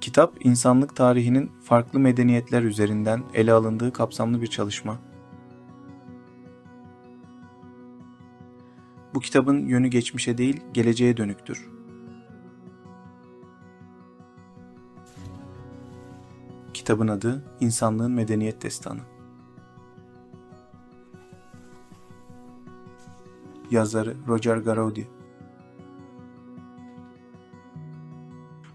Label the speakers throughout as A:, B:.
A: Kitap, insanlık tarihinin farklı medeniyetler üzerinden ele alındığı kapsamlı bir çalışma. Bu kitabın yönü geçmişe değil, geleceğe dönüktür. Kitabın adı İnsanlığın Medeniyet Destanı. Yazarı Roger Garaudy.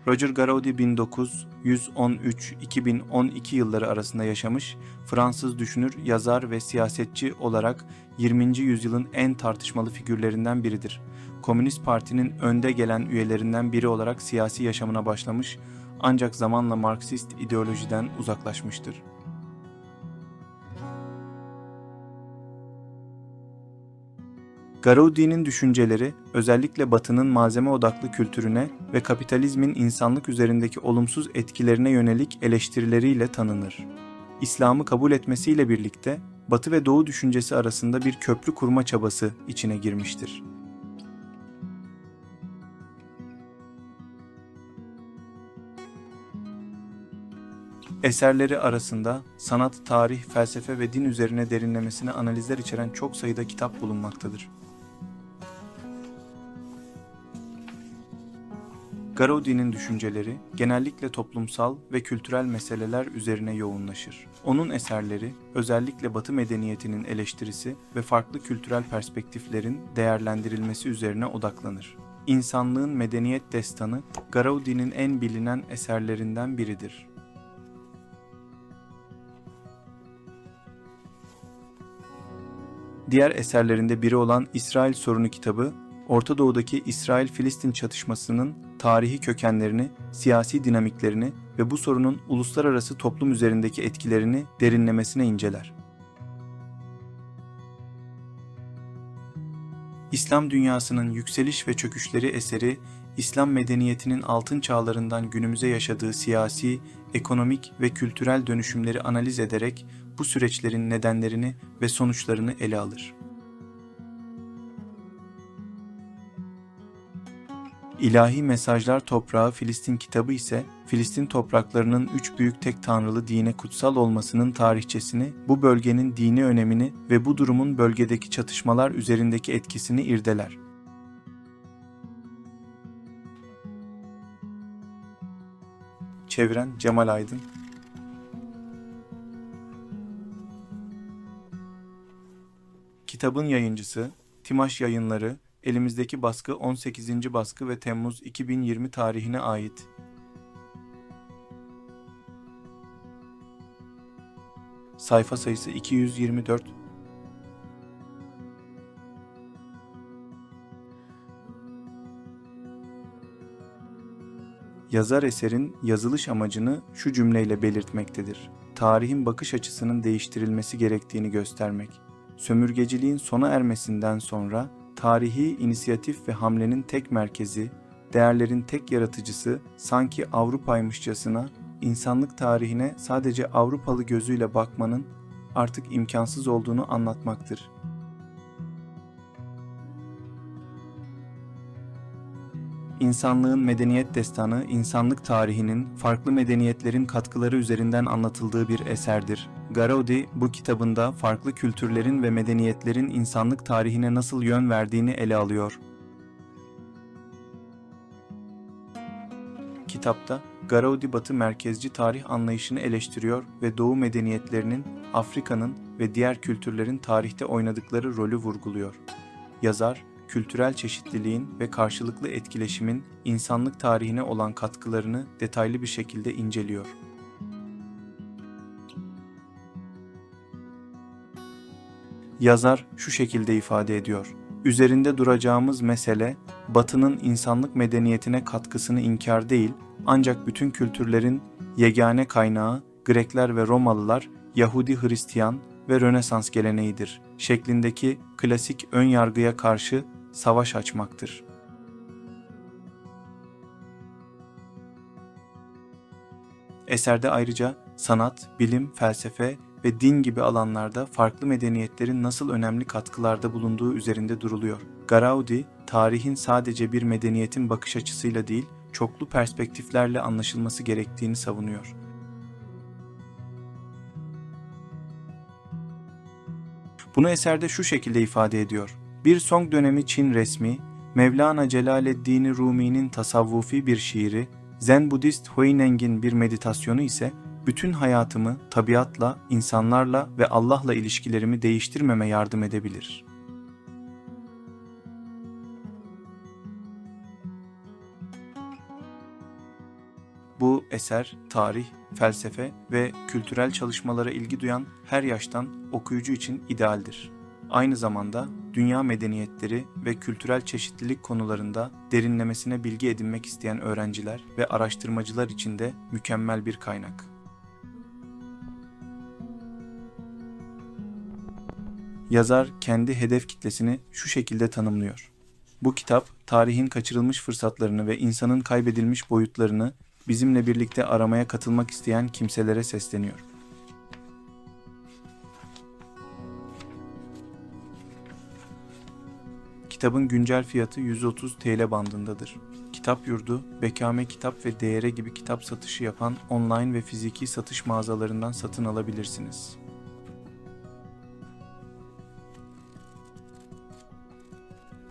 A: Roger Garaudy 1913-2012 yılları arasında yaşamış, Fransız düşünür, yazar ve siyasetçi olarak 20. yüzyılın en tartışmalı figürlerinden biridir. Komünist Parti'nin önde gelen üyelerinden biri olarak siyasi yaşamına başlamış ancak zamanla Marksist ideolojiden uzaklaşmıştır. Garaudy'nin düşünceleri özellikle Batı'nın malzeme odaklı kültürüne ve kapitalizmin insanlık üzerindeki olumsuz etkilerine yönelik eleştirileriyle tanınır. İslam'ı kabul etmesiyle birlikte Batı ve Doğu düşüncesi arasında bir köprü kurma çabası içine girmiştir. Eserleri arasında sanat, tarih, felsefe ve din üzerine derinlemesine analizler içeren çok sayıda kitap bulunmaktadır. Garaudy'nin düşünceleri genellikle toplumsal ve kültürel meseleler üzerine yoğunlaşır. Onun eserleri özellikle Batı medeniyetinin eleştirisi ve farklı kültürel perspektiflerin değerlendirilmesi üzerine odaklanır. İnsanlığın Medeniyet Destanı, Garaudy'nin en bilinen eserlerinden biridir. Diğer eserlerinde biri olan İsrail Sorunu kitabı, Orta Doğu'daki İsrail-Filistin çatışmasının tarihi kökenlerini, siyasi dinamiklerini ve bu sorunun uluslararası toplum üzerindeki etkilerini derinlemesine inceler. İslam dünyasının yükseliş ve çöküşleri eseri, İslam medeniyetinin altın çağlarından günümüze yaşadığı siyasi, ekonomik ve kültürel dönüşümleri analiz ederek bu süreçlerin nedenlerini ve sonuçlarını ele alır. İlahi Mesajlar Toprağı Filistin kitabı ise Filistin topraklarının üç büyük tek tanrılı dine kutsal olmasının tarihçesini, bu bölgenin dini önemini ve bu durumun bölgedeki çatışmalar üzerindeki etkisini irdeler. Çeviren Cemal Aydın Kitabın yayıncısı Timaş Yayınları Elimizdeki baskı 18. baskı ve Temmuz 2020 tarihine ait. Sayfa sayısı 224. Yazar eserin yazılış amacını şu cümleyle belirtmektedir. Tarihin bakış açısının değiştirilmesi gerektiğini göstermek. Sömürgeciliğin sona ermesinden sonra tarihi inisiyatif ve hamlenin tek merkezi, değerlerin tek yaratıcısı sanki Avrupa'ymışçasına insanlık tarihine sadece Avrupalı gözüyle bakmanın artık imkansız olduğunu anlatmaktır. İnsanlığın medeniyet destanı, insanlık tarihinin farklı medeniyetlerin katkıları üzerinden anlatıldığı bir eserdir. Garaudy bu kitabında farklı kültürlerin ve medeniyetlerin insanlık tarihine nasıl yön verdiğini ele alıyor. Kitapta Garaudy Batı merkezci tarih anlayışını eleştiriyor ve Doğu medeniyetlerinin, Afrika'nın ve diğer kültürlerin tarihte oynadıkları rolü vurguluyor. Yazar, kültürel çeşitliliğin ve karşılıklı etkileşimin insanlık tarihine olan katkılarını detaylı bir şekilde inceliyor. Yazar şu şekilde ifade ediyor. Üzerinde duracağımız mesele Batı'nın insanlık medeniyetine katkısını inkar değil, ancak bütün kültürlerin yegane kaynağı Grekler ve Romalılar, Yahudi Hristiyan ve Rönesans geleneğidir şeklindeki klasik ön yargıya karşı savaş açmaktır. Eserde ayrıca sanat, bilim, felsefe ve din gibi alanlarda farklı medeniyetlerin nasıl önemli katkılarda bulunduğu üzerinde duruluyor. Garaudi, tarihin sadece bir medeniyetin bakış açısıyla değil, çoklu perspektiflerle anlaşılması gerektiğini savunuyor. Bunu eserde şu şekilde ifade ediyor. Bir Song dönemi Çin resmi, Mevlana Celaleddin Rumi'nin tasavvufi bir şiiri, Zen Budist Huineng'in bir meditasyonu ise bütün hayatımı tabiatla, insanlarla ve Allah'la ilişkilerimi değiştirmeme yardım edebilir. Bu eser, tarih, felsefe ve kültürel çalışmalara ilgi duyan her yaştan okuyucu için idealdir. Aynı zamanda dünya medeniyetleri ve kültürel çeşitlilik konularında derinlemesine bilgi edinmek isteyen öğrenciler ve araştırmacılar için de mükemmel bir kaynak. Yazar kendi hedef kitlesini şu şekilde tanımlıyor. Bu kitap tarihin kaçırılmış fırsatlarını ve insanın kaybedilmiş boyutlarını bizimle birlikte aramaya katılmak isteyen kimselere sesleniyor. Kitabın güncel fiyatı 130 TL bandındadır. Kitap Yurdu, Bekame Kitap ve Değere gibi kitap satışı yapan online ve fiziki satış mağazalarından satın alabilirsiniz.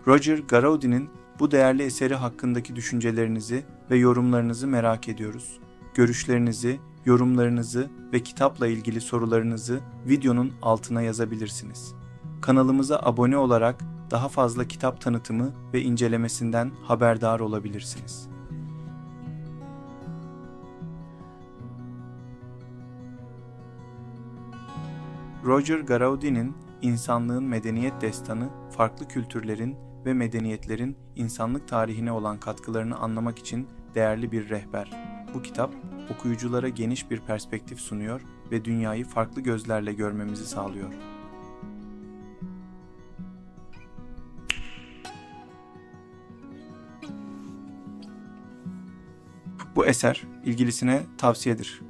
A: Roger Garaudy'nin bu değerli eseri hakkındaki düşüncelerinizi ve yorumlarınızı merak ediyoruz. Görüşlerinizi, yorumlarınızı ve kitapla ilgili sorularınızı videonun altına yazabilirsiniz. Kanalımıza abone olarak daha fazla kitap tanıtımı ve incelemesinden haberdar olabilirsiniz. Roger Garaudy'nin İnsanlığın Medeniyet Destanı, farklı kültürlerin ve medeniyetlerin insanlık tarihine olan katkılarını anlamak için değerli bir rehber. Bu kitap, okuyuculara geniş bir perspektif sunuyor ve dünyayı farklı gözlerle görmemizi sağlıyor. Bu eser ilgilisine tavsiyedir.